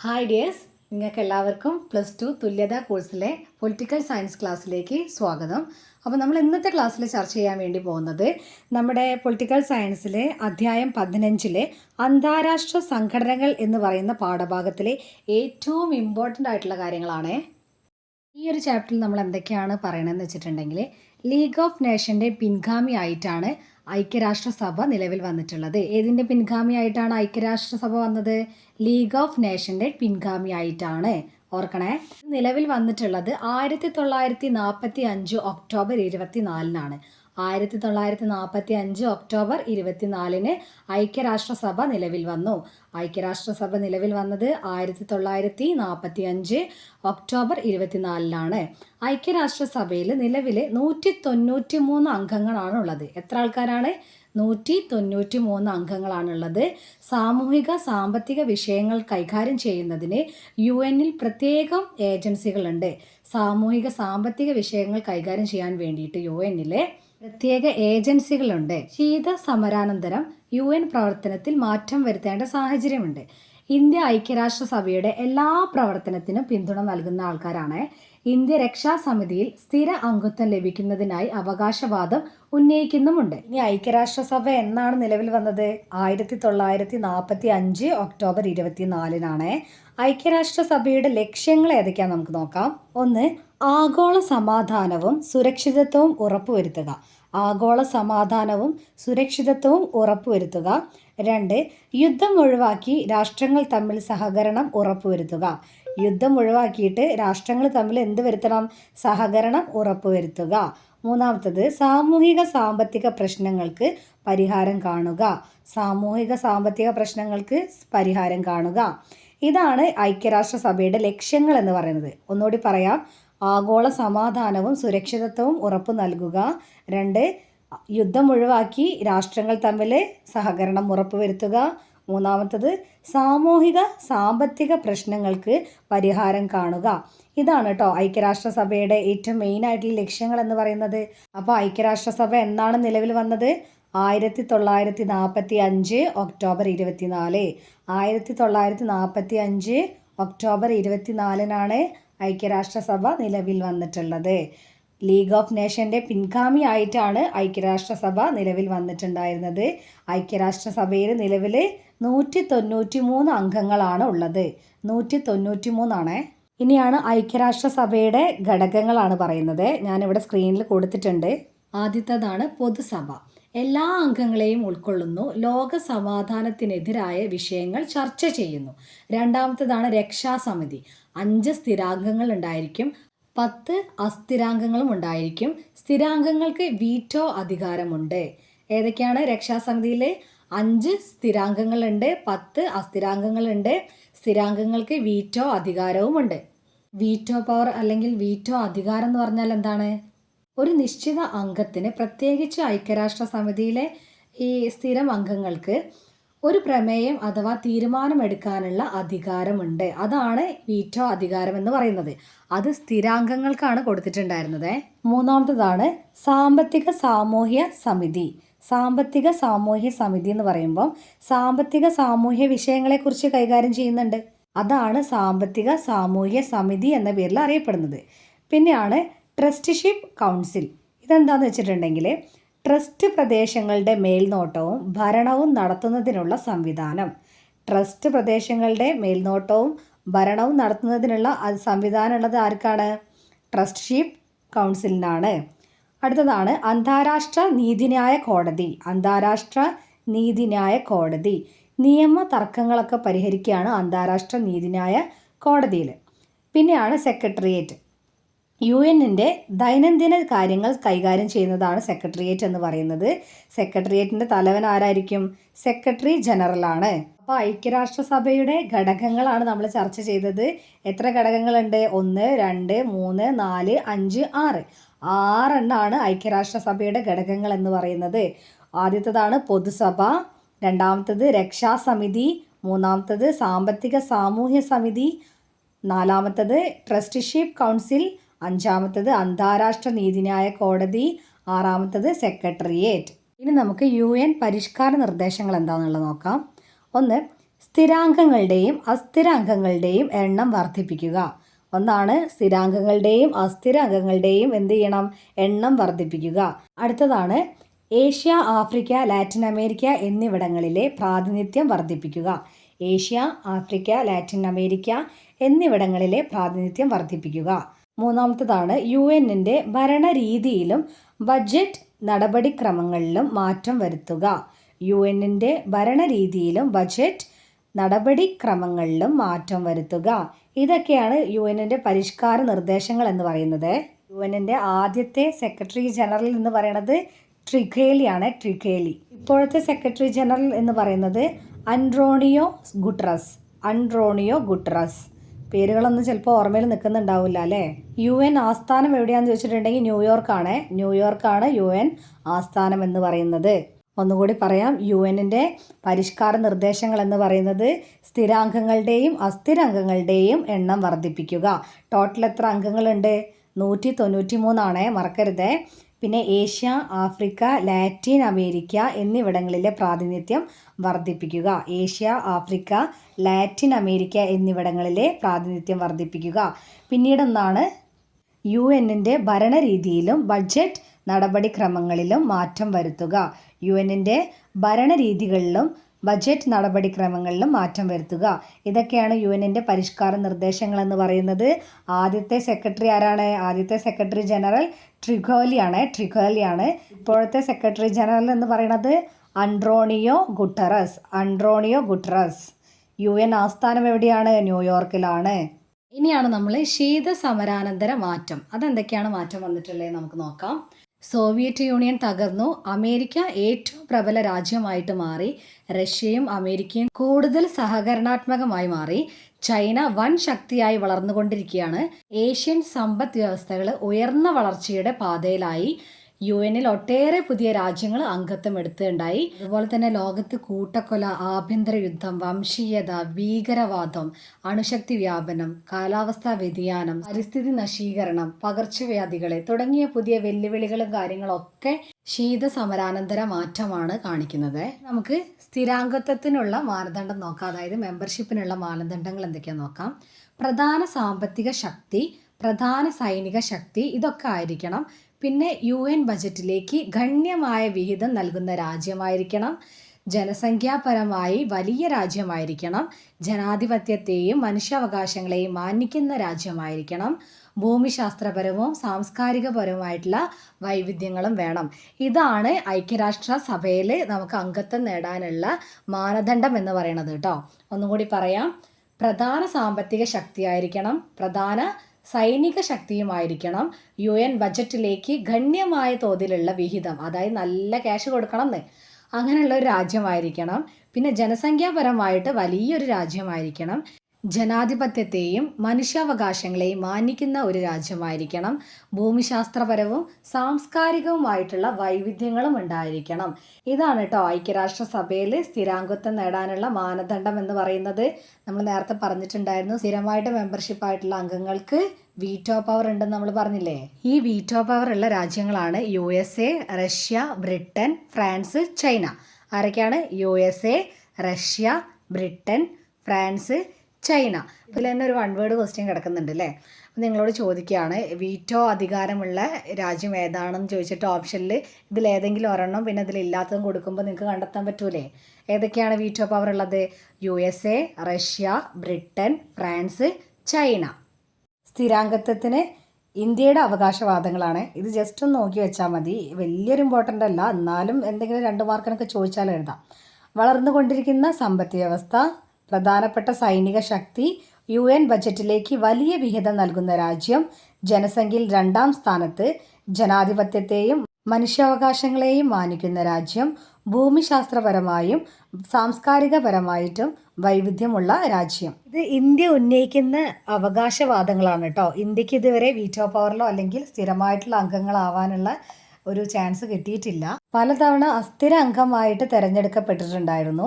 Hi dears നിങ്ങൾക്ക് എല്ലാവർക്കും plus two തുല്യതാ കോഴ്സിലെ പൊളിറ്റിക്കൽ സയൻസ് ക്ലാസ്സിലേക്ക് സ്വാഗതം. അപ്പോൾ നമ്മൾ ഇന്നത്തെ ക്ലാസ്സിൽ ചർച്ച ചെയ്യാൻ വേണ്ടി പോകുന്നത് നമ്മുടെ പൊളിറ്റിക്കൽ സയൻസിലെ അധ്യായം പതിനഞ്ചിലെ അന്താരാഷ്ട്ര സംഘടനകൾ എന്ന് പറയുന്ന പാഠഭാഗത്തിലെ ഏറ്റവും ഇമ്പോർട്ടന്റ് ആയിട്ടുള്ള കാര്യങ്ങളാണ്. ഈ ഒരു ചാപ്റ്ററിൽ നമ്മൾ എന്തൊക്കെയാണ് പറയണമെന്ന് വെച്ചിട്ടുണ്ടെങ്കിൽ ലീഗ് ഓഫ് നേഷന്റെ പിൻഗാമി ആയിട്ടാണ് ഐക്യരാഷ്ട്രസഭ നിലവിൽ വന്നിട്ടുള്ളത്. ഏതിന്റെ പിൻഗാമിയായിട്ടാണ് ഐക്യരാഷ്ട്രസഭ വന്നത്? ലീഗ് ഓഫ് നേഷന്റെ പിൻഗാമിയായിട്ടാണ്. ഓർക്കണേ. നിലവിൽ വന്നിട്ടുള്ളത് ആയിരത്തി തൊള്ളായിരത്തി നാൽപ്പത്തി അഞ്ച് ഒക്ടോബർ ഇരുപത്തി നാലിനാണ് ആയിരത്തി തൊള്ളായിരത്തി നാൽപ്പത്തി അഞ്ച് ഒക്ടോബർ ഇരുപത്തിനാലിന് ഐക്യരാഷ്ട്രസഭ നിലവിൽ വന്നു. ഐക്യരാഷ്ട്രസഭ നിലവിൽ വന്നത് ആയിരത്തി തൊള്ളായിരത്തി നാൽപ്പത്തി അഞ്ച് ഒക്ടോബർ ഇരുപത്തിനാലിലാണ് ഐക്യരാഷ്ട്രസഭയിൽ നിലവിൽ നൂറ്റി തൊണ്ണൂറ്റി മൂന്ന് അംഗങ്ങളാണ് ഉള്ളത് എത്ര ആൾക്കാരാണ്? നൂറ്റി തൊണ്ണൂറ്റി മൂന്ന് അംഗങ്ങളാണുള്ളത്. സാമൂഹിക സാമ്പത്തിക വിഷയങ്ങൾ കൈകാര്യം ചെയ്യുന്നതിന് യു എന്നിൽ പ്രത്യേകം ഏജൻസികളുണ്ട്. സാമൂഹിക സാമ്പത്തിക വിഷയങ്ങൾ കൈകാര്യം ചെയ്യാൻ വേണ്ടിയിട്ട് യു എന്നിലെ പ്രത്യേക ഏജൻസികളുണ്ട്. ശീത സമരാനന്തരം യു എൻ പ്രവർത്തനത്തിൽ മാറ്റം വരുത്തേണ്ട സാഹചര്യമുണ്ട്. ഇന്ത്യ ഐക്യരാഷ്ട്ര സഭയുടെ എല്ലാ പ്രവർത്തനത്തിനും പിന്തുണ നൽകുന്ന ആൾക്കാരാണ്. ഇന്ത്യ രക്ഷാ സമിതിയിൽ സ്ഥിര അംഗത്വം ലഭിക്കുന്നതിനായി അവകാശവാദം ഉന്നയിക്കുന്നുമുണ്ട്. ഇനി ഐക്യരാഷ്ട്രസഭ എന്നാണ് നിലവിൽ വന്നത്? ആയിരത്തി തൊള്ളായിരത്തി നാൽപ്പത്തി അഞ്ച് ഒക്ടോബർ ഇരുപത്തിനാലിനാണ്. ഐക്യരാഷ്ട്രസഭയുടെ ലക്ഷ്യങ്ങൾ ഏതൊക്കെയാണെന്ന് നമുക്ക് നോക്കാം. ഒന്ന് ആഗോള സമാധാനവും സുരക്ഷിതത്വവും ഉറപ്പുവരുത്തുക. ആഗോള സമാധാനവും സുരക്ഷിതത്വവും ഉറപ്പുവരുത്തുക. രണ്ട് യുദ്ധം ഒഴിവാക്കി രാഷ്ട്രങ്ങൾ തമ്മിൽ സഹകരണം ഉറപ്പുവരുത്തുക. യുദ്ധം ഒഴിവാക്കിയിട്ട് രാഷ്ട്രങ്ങൾ തമ്മിൽ എന്ത് വരുത്തണം? സഹകരണം ഉറപ്പുവരുത്തുക. മൂന്നാമത്തത് സാമൂഹിക സാമ്പത്തിക പ്രശ്നങ്ങൾക്ക് പരിഹാരം കാണുക. സാമൂഹിക സാമ്പത്തിക പ്രശ്നങ്ങൾക്ക് പരിഹാരം കാണുക. ഇതാണ് ഐക്യരാഷ്ട്രസഭയുടെ ലക്ഷ്യങ്ങൾ എന്ന് പറയുന്നത്. ഒന്നുകൂടി പറയാം. ആഗോള സമാധാനവും സുരക്ഷിതത്വവും ഉറപ്പു നൽകുക. രണ്ട് യുദ്ധം ഒഴിവാക്കി രാഷ്ട്രങ്ങൾ തമ്മിൽ സഹകരണം ഉറപ്പുവരുത്തുക. മൂന്നാമത്തത് സാമൂഹിക സാമ്പത്തിക പ്രശ്നങ്ങൾക്ക് പരിഹാരം കാണുക. ഇതാണ് കേട്ടോ ഐക്യരാഷ്ട്രസഭയുടെ ഏറ്റവും മെയിൻ ആയിട്ടുള്ള ലക്ഷ്യങ്ങൾ എന്ന് പറയുന്നത്. അപ്പോൾ ഐക്യരാഷ്ട്രസഭ എന്നാണ് നിലവിൽ വന്നത്? ആയിരത്തി തൊള്ളായിരത്തി നാൽപ്പത്തി അഞ്ച് ഒക്ടോബർ ഇരുപത്തിനാല്. ആയിരത്തി തൊള്ളായിരത്തി നാൽപ്പത്തി അഞ്ച് ഒക്ടോബർ ഇരുപത്തിനാലിനാണ് ഐക്യരാഷ്ട്രസഭ നിലവിൽ വന്നിട്ടുള്ളത്. ലീഗ് ഓഫ് നേഷന്റെ പിൻഗാമി ആയിട്ടാണ് ഐക്യരാഷ്ട്രസഭ നിലവിൽ വന്നിട്ടുണ്ടായിരുന്നത്. ഐക്യരാഷ്ട്രസഭയിൽ നിലവിൽ നൂറ്റി തൊണ്ണൂറ്റി മൂന്ന് അംഗങ്ങളാണ് ഉള്ളത്. നൂറ്റി തൊണ്ണൂറ്റി മൂന്നാണ് ഇനിയാണ് ഐക്യരാഷ്ട്രസഭയുടെ ഘടകങ്ങളാണ് പറയുന്നത്. ഞാനിവിടെ സ്ക്രീനിൽ കൊടുത്തിട്ടുണ്ട്. ആദ്യത്തതാണ് പൊതുസഭ. എല്ലാ അംഗങ്ങളെയും ഉൾക്കൊള്ളുന്നു. ലോക സമാധാനത്തിനെതിരായ വിഷയങ്ങൾ ചർച്ച ചെയ്യുന്നു. രണ്ടാമത്തേതാണ് രക്ഷാസമിതി അഞ്ച് സ്ഥിരാംഗങ്ങൾ ഉണ്ടായിരിക്കും പത്ത് അസ്ഥിരാംഗങ്ങളും ഉണ്ടായിരിക്കും. സ്ഥിരാംഗങ്ങൾക്ക് വീറ്റോ അധികാരമുണ്ട്. ഏതൊക്കെയാണ്? രക്ഷാസമിതിയിലെ അഞ്ച് സ്ഥിരാംഗങ്ങളുണ്ട് പത്ത് അസ്ഥിരാംഗങ്ങളുണ്ട് സ്ഥിരാംഗങ്ങൾക്ക് വീറ്റോ അധികാരവുമുണ്ട്. വീറ്റോ പവർ അല്ലെങ്കിൽ വീറ്റോ അധികാരം എന്ന് പറഞ്ഞാൽ എന്താണ്? ഒരു നിശ്ചിത അംഗത്തിന് പ്രത്യേകിച്ച് ഐക്യരാഷ്ട്ര സമിതിയിലെ ഈ സ്ഥിരം അംഗങ്ങൾക്ക് ഒരു പ്രമേയം അഥവാ തീരുമാനമെടുക്കാനുള്ള അധികാരമുണ്ട്. അതാണ് വീറ്റോ അധികാരം എന്ന് പറയുന്നത്. അത് സ്ഥിരാംഗങ്ങൾക്കാണ് കൊടുത്തിട്ടുണ്ടായിരുന്നത്. മൂന്നാമത്തതാണ് സാമ്പത്തിക സാമൂഹ്യ സമിതി. സാമ്പത്തിക സാമൂഹ്യ സമിതി എന്ന് പറയുമ്പം സാമ്പത്തിക സാമൂഹ്യ വിഷയങ്ങളെക്കുറിച്ച് കൈകാര്യം ചെയ്യുന്നുണ്ട്. അതാണ് സാമ്പത്തിക സാമൂഹ്യ സമിതി എന്ന പേരിൽ അറിയപ്പെടുന്നത്. പിന്നെയാണ് ട്രസ്റ്റിഷിപ്പ് കൗൺസിൽ. ഇതെന്താണെന്ന് വെച്ചിട്ടുണ്ടെങ്കിൽ ട്രസ്റ്റ് പ്രദേശങ്ങളുടെ മേൽനോട്ടവും ഭരണവും നടത്തുന്നതിനുള്ള സംവിധാനം. ട്രസ്റ്റ് പ്രദേശങ്ങളുടെ മേൽനോട്ടവും ഭരണവും നടത്തുന്നതിനുള്ള സംവിധാനം ഉള്ളത് ആർക്കാണ്? ട്രസ്റ്റ്ഷിപ്പ് കൗൺസിലിനാണ്. അടുത്തതാണ് അന്താരാഷ്ട്ര നീതിന്യായ കോടതി. അന്താരാഷ്ട്ര നീതിന്യായ കോടതി. നിയമ തർക്കങ്ങളൊക്കെ പരിഹരിക്കുകയാണ് അന്താരാഷ്ട്ര നീതിന്യായ കോടതിയിൽ പിന്നെയാണ് സെക്രട്ടേറിയറ്റ്. യു എന്നിന്റെ ദൈനംദിന കാര്യങ്ങൾ കൈകാര്യം ചെയ്യുന്നതാണ് സെക്രട്ടേറിയറ്റ് എന്ന് പറയുന്നത്. സെക്രട്ടേറിയറ്റിന്റെ തലവൻ ആരായിരിക്കും? സെക്രട്ടറി ജനറലാണ് അപ്പോൾ ഐക്യരാഷ്ട്രസഭയുടെ ഘടകങ്ങളാണ് നമ്മൾ ചർച്ച ചെയ്തത്. എത്ര ഘടകങ്ങളുണ്ട്? ഒന്ന് രണ്ട് മൂന്ന് നാല് അഞ്ച് ആറ്. ആറെണ്ണമാണ് ഐക്യരാഷ്ട്രസഭയുടെ ഘടകങ്ങൾ എന്ന് പറയുന്നത്. ആദ്യത്തേതാണ് പൊതുസഭ രണ്ടാമത്തത് രക്ഷാസമിതി മൂന്നാമത്തത് സാമ്പത്തിക സാമൂഹ്യ സമിതി നാലാമത്തത് ട്രസ്റ്റിഷിപ്പ് കൗൺസിൽ അഞ്ചാമത്തത് അന്താരാഷ്ട്ര നീതിന്യായ കോടതി ആറാമത്തത് സെക്രട്ടേറിയറ്റ്. ഇനി നമുക്ക് യു എൻ പരിഷ്കാര നിർദ്ദേശങ്ങൾ എന്താണെന്നുള്ളത് നോക്കാം. ഒന്ന് സ്ഥിരാംഗങ്ങളുടെയും അസ്ഥിരാംഗങ്ങളുടെയും എണ്ണം വർദ്ധിപ്പിക്കുക. ഒന്നാണ് സ്ഥിരാംഗങ്ങളുടെയും അസ്ഥിരാംഗങ്ങളുടെയും എന്ത് ചെയ്യണം? എണ്ണം വർദ്ധിപ്പിക്കുക. അടുത്തതാണ് ഏഷ്യ ആഫ്രിക്ക ലാറ്റിൻ അമേരിക്ക എന്നിവിടങ്ങളിലെ പ്രാതിനിധ്യം വർദ്ധിപ്പിക്കുക. ഏഷ്യ ആഫ്രിക്ക ലാറ്റിൻ അമേരിക്ക എന്നിവിടങ്ങളിലെ പ്രാതിനിധ്യം വർദ്ധിപ്പിക്കുക. മൂന്നാമത്തതാണ് യു എന്നിന്റെ ഭരണരീതിയിലും ബഡ്ജറ്റ് നടപടിക്രമങ്ങളിലും മാറ്റം വരുത്തുക. യു എന്നിന്റെ ഭരണരീതിയിലും ബഡ്ജറ്റ് നടപടിക്രമങ്ങളിലും മാറ്റം വരുത്തുക. ഇതൊക്കെയാണ് യു എന്നിന്റെ പരിഷ്കാര നിർദ്ദേശങ്ങൾ എന്ന് പറയുന്നത്. യു എന്നിന്റെ ആദ്യത്തെ സെക്രട്ടറി ജനറൽ എന്ന് പറയുന്നത് ട്രിഖേലിയാണ്. ട്രിഖേലി. ഇപ്പോഴത്തെ സെക്രട്ടറി ജനറൽ എന്ന് പറയുന്നത് അൻഡ്രോണിയോ ഗുട്രസ്. അൻഡ്രോണിയോ ഗുട്രസ്. പേരുകളൊന്നും ചിലപ്പോൾ ഓർമ്മയിൽ നിൽക്കുന്നുണ്ടാവില്ല അല്ലേ? യു എൻ ആസ്ഥാനം എവിടെയാണെന്ന് ചോദിച്ചിട്ടുണ്ടെങ്കിൽ ന്യൂയോർക്കാണ്. ന്യൂയോർക്കാണ് യു എൻ ആസ്ഥാനം എന്ന് പറയുന്നത്. ഒന്നുകൂടി പറയാം യു എന്നിന്റെ പരിഷ്കാര നിർദ്ദേശങ്ങൾ എന്ന് പറയുന്നത് സ്ഥിരാംഗങ്ങളുടെയും അസ്ഥിരാംഗങ്ങളുടെയും എണ്ണം വർദ്ധിപ്പിക്കുക. ടോട്ടൽ എത്ര അംഗങ്ങളുണ്ട്? നൂറ്റി തൊണ്ണൂറ്റി മൂന്നാണ് മറക്കരുത്. പിന്നെ ഏഷ്യ ആഫ്രിക്ക ലാറ്റിൻ അമേരിക്ക എന്നിവിടങ്ങളിലെ പ്രാതിനിധ്യം വർദ്ധിപ്പിക്കുക. ഏഷ്യ ആഫ്രിക്ക ലാറ്റിൻ അമേരിക്ക എന്നിവിടങ്ങളിലെ പ്രാതിനിധ്യം വർദ്ധിപ്പിക്കുക. പിന്നീടൊന്നാണ് യു എന്നിന്റെ ഭരണരീതിയിലും ബഡ്ജറ്റ് നടപടിക്രമങ്ങളിലും മാറ്റം വരുത്തുക. യു എന്നിന്റെ ഭരണരീതികളിലും ബജറ്റ് നടപടിക്രമങ്ങളിലും മാറ്റം വരുത്തുക. ഇതൊക്കെയാണ് യു എന്നിന്റെ പരിഷ്കാര നിർദ്ദേശങ്ങളെന്ന് പറയുന്നത്. ആദ്യത്തെ സെക്രട്ടറി ആരാണ്? ആദ്യത്തെ സെക്രട്ടറി ജനറൽ ട്രിഗോലിയാണ്. ട്രിഗോലിയാണ് ഇപ്പോഴത്തെ സെക്രട്ടറി ജനറൽ എന്ന് പറയുന്നത് Antonio Guterres. Antonio Guterres. U N ആസ്ഥാനം എവിടെയാണ്? ന്യൂയോർക്കിലാണ്. ഇനിയാണ് നമ്മൾ ശീത സമരാനന്തര മാറ്റം. അതെന്തൊക്കെയാണ് മാറ്റം വന്നിട്ടുള്ളത് നമുക്ക് നോക്കാം. സോവിയറ്റ് യൂണിയൻ തകർന്നു. അമേരിക്ക ഏറ്റവും പ്രബല രാജ്യമായിട്ട് മാറി. റഷ്യയും അമേരിക്കയും കൂടുതൽ സഹകരണാത്മകമായി മാറി. ചൈന വൻ ശക്തിയായി വളർന്നുകൊണ്ടിരിക്കുകയാണ്. ഏഷ്യൻ സമ്പദ് വ്യവസ്ഥകൾ ഉയർന്ന വളർച്ചയുടെ പാതയിലായി. യു എനിൽ ഒട്ടേറെ പുതിയ രാജ്യങ്ങൾ അംഗത്വം എടുത്തുണ്ടായി അതുപോലെ തന്നെ ലോകത്ത് കൂട്ടക്കൊല ആഭ്യന്തര യുദ്ധം വംശീയത ഭീകരവാദം അണുശക്തി വ്യാപനം കാലാവസ്ഥാ വ്യതിയാനം പരിസ്ഥിതി നശീകരണം പകർച്ചവ്യാധികളെ തുടങ്ങിയ പുതിയ വെല്ലുവിളികളും കാര്യങ്ങളൊക്കെ ശീത സമരാനന്തര മാറ്റമാണ് കാണിക്കുന്നത്. നമുക്ക് സ്ഥിരാംഗത്വത്തിനുള്ള മാനദണ്ഡം നോക്കാം. അതായത് മെമ്പർഷിപ്പിനുള്ള മാനദണ്ഡങ്ങൾ എന്തൊക്കെയാണെന്ന് നോക്കാം. പ്രധാന സാമ്പത്തിക ശക്തി പ്രധാന സൈനിക ശക്തി ഇതൊക്കെ ആയിരിക്കണം. പിന്നെ യു എൻ ബജറ്റിലേക്ക് ഗണ്യമായ വിഹിതം നൽകുന്ന രാജ്യമായിരിക്കണം. ജനസംഖ്യാപരമായി വലിയ രാജ്യമായിരിക്കണം. ജനാധിപത്യത്തെയും മനുഷ്യാവകാശങ്ങളെയും മാനിക്കുന്ന രാജ്യമായിരിക്കണം. ഭൂമിശാസ്ത്രപരവും സാംസ്കാരികപരവുമായിട്ടുള്ള വൈവിധ്യങ്ങളും വേണം. ഇതാണ് ഐക്യരാഷ്ട്ര സഭയിൽ നമുക്ക് അംഗത്വം നേടാനുള്ള മാനദണ്ഡം എന്ന് പറയുന്നത് കേട്ടോ. ഒന്നുകൂടി പറയാം. പ്രധാന സാമ്പത്തിക ശക്തിയായിരിക്കണം. പ്രധാന സൈനിക ശക്തിയുമായിരിക്കണം യു എൻ ബജറ്റിലേക്ക് ഗണ്യമായ തോതിലുള്ള വിഹിതം അതായത് നല്ല ക്യാഷ് കൊടുക്കണം എന്ന് അങ്ങനെയുള്ള ഒരു രാജ്യമായിരിക്കണം. പിന്നെ ജനസംഖ്യാപരമായിട്ട് വലിയൊരു രാജ്യമായിരിക്കണം. ജനാധിപത്യത്തെയും മനുഷ്യാവകാശങ്ങളെയും മാനിക്കുന്ന ഒരു രാജ്യമായിരിക്കണം. ഭൂമിശാസ്ത്രപരവും സാംസ്കാരികവുമായിട്ടുള്ള വൈവിധ്യങ്ങളും ഉണ്ടായിരിക്കണം. ഇതാണ് കേട്ടോ ഐക്യരാഷ്ട്രസഭയിൽ സ്ഥിരാംഗത്വം നേടാനുള്ള മാനദണ്ഡം എന്ന് പറയുന്നത്. നമ്മൾ നേരത്തെ പറഞ്ഞിട്ടുണ്ടായിരുന്നു സ്ഥിരമായിട്ട് മെമ്പർഷിപ്പ് ആയിട്ടുള്ള അംഗങ്ങൾക്ക് വീറ്റോ പവർ ഉണ്ടെന്ന് നമ്മൾ പറഞ്ഞില്ലേ? ഈ വീറ്റോ പവർ ഉള്ള രാജ്യങ്ങളാണ് U Russia Britain France China. ആരൊക്കെയാണ്? U Russia Britain France China. ഇതിൽ തന്നെ ഒരു വൺ വേർഡ് ക്വസ്റ്റ്യൻ കിടക്കുന്നുണ്ട് അല്ലേ അപ്പം നിങ്ങളോട് ചോദിക്കുകയാണ് വീറ്റോ അധികാരമുള്ള രാജ്യം ഏതാണെന്ന് ചോദിച്ചിട്ട് ഓപ്ഷനിൽ ഇതിൽ ഏതെങ്കിലും ഒരെണ്ണം പിന്നെ ഇതിലില്ലാത്തതും കൊടുക്കുമ്പോൾ നിങ്ങൾക്ക് കണ്ടെത്താൻ പറ്റൂലേ? ഏതൊക്കെയാണ് വീറ്റോ പവർ ഉള്ളത്? U S A Russia Britain France China സ്ഥിരാംഗത്വത്തിന് ഇന്ത്യയുടെ അവകാശവാദങ്ങളാണ്. ഇത് ജസ്റ്റ് ഒന്ന് നോക്കി വെച്ചാൽ മതി. വലിയൊരു ഇമ്പോർട്ടന്റ് അല്ല. എന്നാലും എന്തെങ്കിലും രണ്ട് മാർക്കിനൊക്കെ ചോദിച്ചാൽ എഴുതാം. വളർന്നുകൊണ്ടിരിക്കുന്ന സമ്പദ് വ്യവസ്ഥ പ്രധാനപ്പെട്ട സൈനിക ശക്തി യു എൻ ബജറ്റിലേക്ക് വലിയ വിഹിതം നൽകുന്ന രാജ്യം ജനസംഖ്യയിൽ രണ്ടാം സ്ഥാനത്ത് ജനാധിപത്യത്തെയും മനുഷ്യാവകാശങ്ങളെയും മാനിക്കുന്ന രാജ്യം ഭൂമിശാസ്ത്രപരമായും സാംസ്കാരികപരമായിട്ടും വൈവിധ്യമുള്ള രാജ്യം. ഇത് ഇന്ത്യ ഉന്നയിക്കുന്ന അവകാശവാദങ്ങളാണ് കേട്ടോ. ഇന്ത്യയ്ക്ക് ഇതുവരെ വീറ്റോ പവറിലോ അല്ലെങ്കിൽ സ്ഥിരമായിട്ടുള്ള അംഗങ്ങളാവാനുള്ള ഒരു ചാൻസ് കിട്ടിയിട്ടില്ല. പലതവണ അസ്ഥിര അംഗമായിട്ട് തിരഞ്ഞെടുക്കപ്പെട്ടിട്ടുണ്ടായിരുന്നു.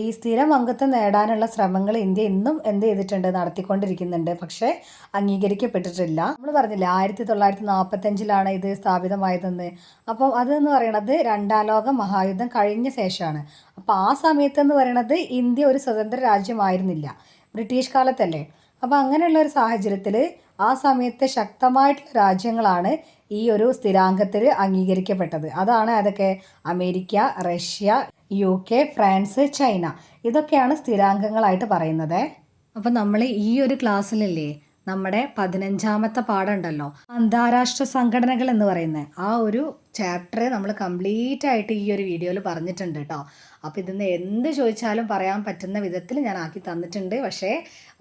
ഈ സ്ഥിരം അംഗത്വം നേടാനുള്ള ശ്രമങ്ങൾ ഇന്ത്യ ഇന്നും എന്ത് ചെയ്തിട്ടുണ്ട് നടത്തിക്കൊണ്ടിരിക്കുന്നുണ്ട്. പക്ഷേ അംഗീകരിക്കപ്പെട്ടിട്ടില്ല. നമ്മൾ പറഞ്ഞില്ലേ ആയിരത്തി തൊള്ളായിരത്തി നാൽപ്പത്തഞ്ചിലാണ് ഇത് സ്ഥാപിതമായതെന്ന്. അപ്പോൾ അതെന്ന് പറയണത് രണ്ടാം ലോക മഹായുദ്ധം കഴിഞ്ഞ ശേഷമാണ്. അപ്പോൾ ആ സമയത്തെന്ന് പറയണത് ഇന്ത്യ ഒരു സ്വതന്ത്ര രാജ്യമായിരുന്നില്ല. ബ്രിട്ടീഷ് കാലത്തല്ലേ. അപ്പോൾ അങ്ങനെയുള്ള ഒരു സാഹചര്യത്തിൽ ആ സമയത്ത് ശക്തമായിട്ടുള്ള രാജ്യങ്ങളാണ് ഈ ഒരു സ്ഥിരാംഗത്തിൽ അംഗീകരിക്കപ്പെട്ടത്. അതാണ് അതൊക്കെ America Russia U K France China. ഇതൊക്കെയാണ് സ്ഥിരാംഗങ്ങളായിട്ട് പറയുന്നത്. അപ്പം നമ്മൾ ഈ ഒരു ക്ലാസ്സിലല്ലേ നമ്മുടെ പതിനഞ്ചാമത്തെ പാഠമുണ്ടല്ലോ. അന്താരാഷ്ട്ര സംഘടനകൾ എന്ന് പറയുന്നത്. ആ ഒരു ചാപ്റ്റർ നമ്മൾ കംപ്ലീറ്റ് ആയിട്ട് ഈ ഒരു വീഡിയോയിൽ പറഞ്ഞിട്ടുണ്ട് കേട്ടോ അപ്പോൾ ഇതിന്ന് എന്ത് ചോദിച്ചാലും പറയാൻ പറ്റുന്ന വിധത്തിൽ ഞാൻ ആക്കി തന്നിട്ടുണ്ട്. പക്ഷേ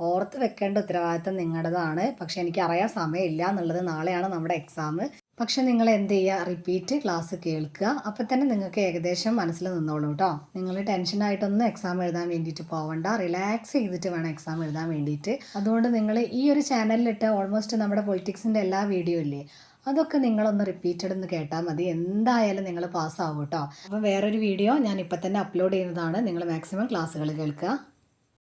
ഓർത്ത് വെക്കേണ്ട ഉത്തരവാദിത്തം നിങ്ങളുടേതാണ്. പക്ഷേ എനിക്കറിയാൻ സമയമില്ല എന്നുള്ളത് നാളെയാണ് നമ്മുടെ എക്സാം പക്ഷെ നിങ്ങൾ എന്ത് ചെയ്യുക റിപ്പീറ്റ് ക്ലാസ് കേൾക്കുക. അപ്പം തന്നെ നിങ്ങൾക്ക് ഏകദേശം മനസ്സിൽ നിന്നോളൂ കേട്ടോ നിങ്ങൾ ടെൻഷനായിട്ടൊന്നും എക്സാം എഴുതാൻ വേണ്ടിയിട്ട് പോവണ്ട. റിലാക്സ് ചെയ്തിട്ട് വേണം എക്സാം എഴുതാൻ വേണ്ടിയിട്ട്. അതുകൊണ്ട് നിങ്ങൾ ഈ ഒരു ചാനലിലിട്ട് ഓൾമോസ്റ്റ് നമ്മുടെ പൊളിറ്റിക്സിന്റെ എല്ലാ വീഡിയോ ഇല്ലേ അതൊക്കെ നിങ്ങളൊന്ന് റിപ്പീറ്റഡ് ഒന്ന് കേട്ടാൽ മതി. എന്തായാലും നിങ്ങൾ പാസ്സാവും കേട്ടോ അപ്പം വേറൊരു വീഡിയോ ഞാൻ ഇപ്പം തന്നെ അപ്ലോഡ് ചെയ്യുന്നതാണ്. നിങ്ങൾ മാക്സിമം ക്ലാസ്സുകൾ കേൾക്കുക.